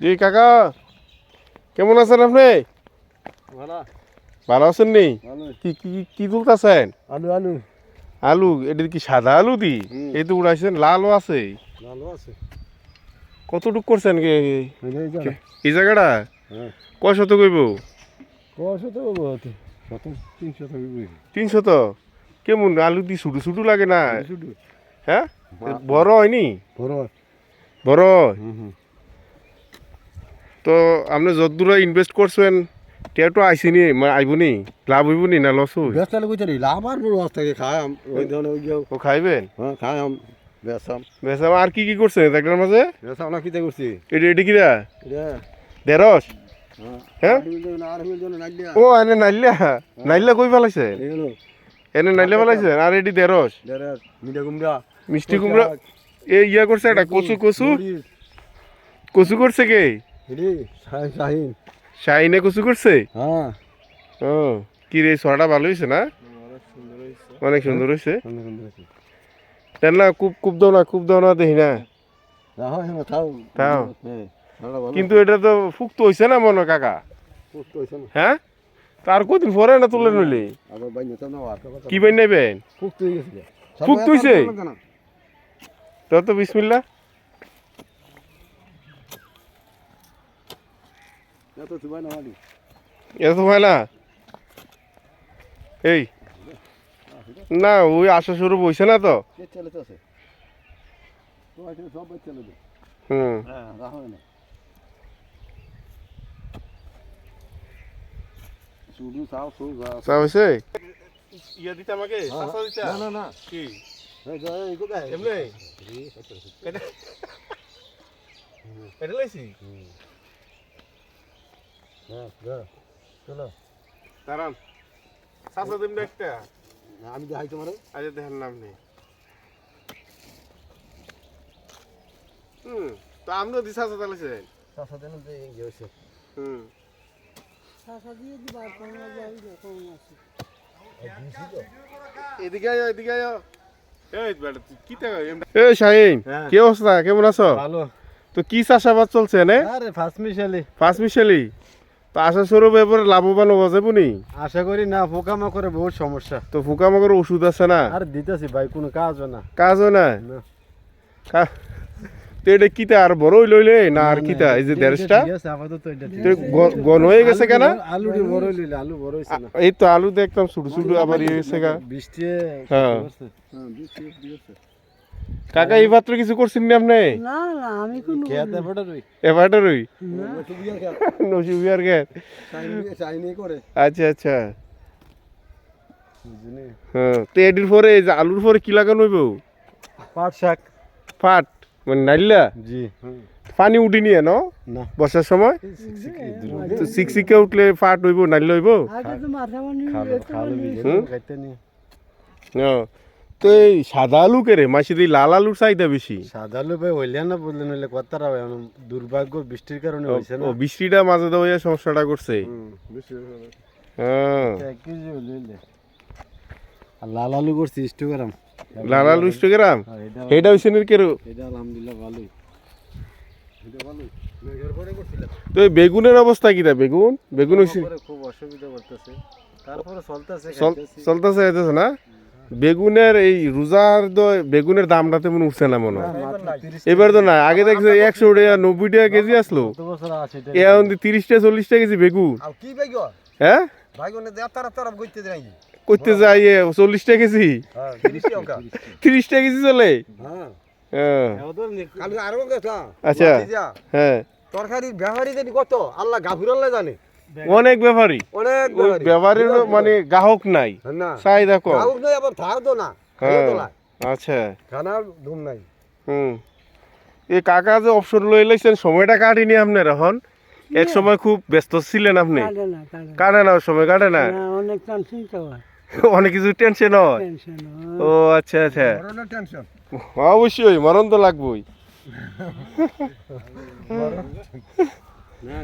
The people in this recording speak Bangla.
জি কাকা। কেমন আছেন আপনি? ভালো। আছেন নি? কি কি কি তুলতেছেন? আলু আলু। আলু? এটা কি সাদা আলু দি? এই তো উড়াইছেন লালও আছে। ভালো আছে। কতটুক করছেন কে এই জায়গাটা? হ্যাঁ। কয় শত কইব কত তো হতো কত তিনশো টাকা তো কেমন? আলু দি শুধু শুধু লাগে না? হ্যাঁ? বড় হয়নি বড় বড় তো আপনি যতদূর ইনভেস্ট করছেন টেটো আইসিনি আইবনি লাভ হইবনি না লস হই? ব্যস্ত লোক লাভ আর রাস্তা থেকে খাই ওই ধরনের ওই ও খাইবেন হ্যাঁ খাই আম বেসাম বেশ আর কি কি করছেন একটার মাঝে বেসাম না কিতে করছি এটা এটি কিরা হ্যাঁ না, নাইলিয়া। ও এনে নাইলা নাইলা কই ফেলাইছে এনে নাইলা ফেলাইছে আর এটি দেড়, মিঠা কুমড়া, মিষ্টি কুমড়া এ ইয়া করছে এটা কচু কচু। কচু করছে কে? শাহিন। শাইনে কচু করছে? হ্যাঁ। ও কি রে ছড়াটা ভালো হয়েছে না? অনেক সুন্দর হয়েছে দেন না খুব খুব দাও না খুব দাও না দেখি না। থাও। হ্যাঁ। কিন্তু এটা তো ফুক্ত হয়েছে না মনে কাকা? হ্যাঁ? তার কদিন পরে না তুলে নইলে? আবার বাইরে তো না, আর কথা- কি বাই নেবেন ফুক্ত না। তো তো বিসমিল্লা এত সুবাই না না এই না ওই আশা শুরু বইছে না তো? কে চালাইতেছে? তো আছে, সব বাচ্চা চালাবে। হুম। হ্যাঁ, ইয়া দিতে আমাকে? হ্যাঁ, দিতে? না, না, না। কি? এমনি। এটা লাইছি? চলো। দাঁড়ান। চাচা দিম একটা আমি দেখাই তোমারে। নাম নেই। হুম তো আপনিও দি চাচা তালেছেন চাষা দেন যে ইয়ে হয়েছে। হুম। এদিকে আয় এদিকে এই শাহিন হ্যাঁ। কি অবস্থা? কেমন আছো? ভালো। তো কি চাষাবাদ চলছে নে? আরে ফার্স্ট মিশালি। পাঁচ মিশালি? তো আশা স্বরূপ এবারে লাভবান হওয়া যাব নি আশা করি না পোকামা করে বহুত সমস্যা। তো ফুকামাকর ওষুধ আছে না? আর দিতেছি ভাই কোনো কাজ হয় না। কাজ হয় না। তো এটা কিতা আর বড় লইলে না আর কিতা এই যে দেড়শটা? গন হয়ে গেছে কেন? আলুটি বড় লইলে আলু বড় হইছে না। এই তো আলু দেখতাম ছোট ছোট আবার ইয়ে গা। বৃষ্টি হ্যাঁ। বৃষ্টি। কাকা এই মাত্র কিছু করছেন না আপনি? না না আমি কোনো চাইনি- চাইনি করে। আচ্ছা আচ্ছা। হ্যাঁ তো এটির পরে এই যে আলুর পরে কি লাগানো হইব? পাট শাক। ফাট মানে নাইলা? জি। পানি উঠি নিয়ে ন? না। বর্ষার সময়? তো সিকসিকে উঠলে ফাট হইব নাইলে হইব? আগে তো মাথা খালো খালো বিজে খাইতে নি হ্যাঁ। তো এই সাদা আলু কেরে মাসির এই লাল আলুর চাহিদা বেশি। সাদা আলু ভাই হইলে না বললেন হইলে দুর্ভাগ্য বৃষ্টির কারণে না। ও বৃষ্টিটা মাঝে দেওয়া সমস্যাটা করছে। হ্যাঁ। লাল আলু করছি ইস্টোগ্রাম লাল আলু হ্যাঁ, এটা হইছে নি কেরো? এটা আলহামদুলিল্লাহ ভালোই। তো এই বেগুনের অবস্থা কিটা বেগুন? বেগুন হইছে খুব অসুবিধা করতেছে। তারপরে চলতেছে চল- চলতেছে না? বেগুনের এই রোজার তো বেগুনের দামটা তেমন উঠছে না মনে হয়। এবার তো না আগে দেখছে একশো টাকা নব্বই টাকা কেজি আসলো। কত বছর এখন তিরিশ টাকা চল্লিশ টাকা কেজি বেগুন আর কি বাইগো হ্যাঁ? করতে যাই। এ চল্লিশ টাকা কেজি। হ্যাঁ 30 টাকা তিরিশ টাকা কেজি চলে? হ্যাঁ। হ্যাঁ। আচ্ছা। হ্যাঁ। তরকারির ব্যবহারই জানি কত আল্লাহ গাভীর আল্লাহ জানে। অনেক ব্যাপারী। অনেক ওই ব্যাপারীর মানে গ্রাহক নাই। না। চাহিদা কম গাউক নয় আবার থার তো না। হ্যাঁ আচ্ছা। খানার ধুম নাই। হুম। এই কাকা যে অপশন লই লাইছেন সময়টা কাটিনি আপনার এখন? এক সময় খুব ব্যস্ত ছিলেন আপনি। কাটে না সময় কাটে না? অনেক টেনশন তো অনেক কিছু টেনশন হয়। টেনশন ও আচ্ছা আচ্ছা। অবশ্যই মরণ তো লাগবেই। না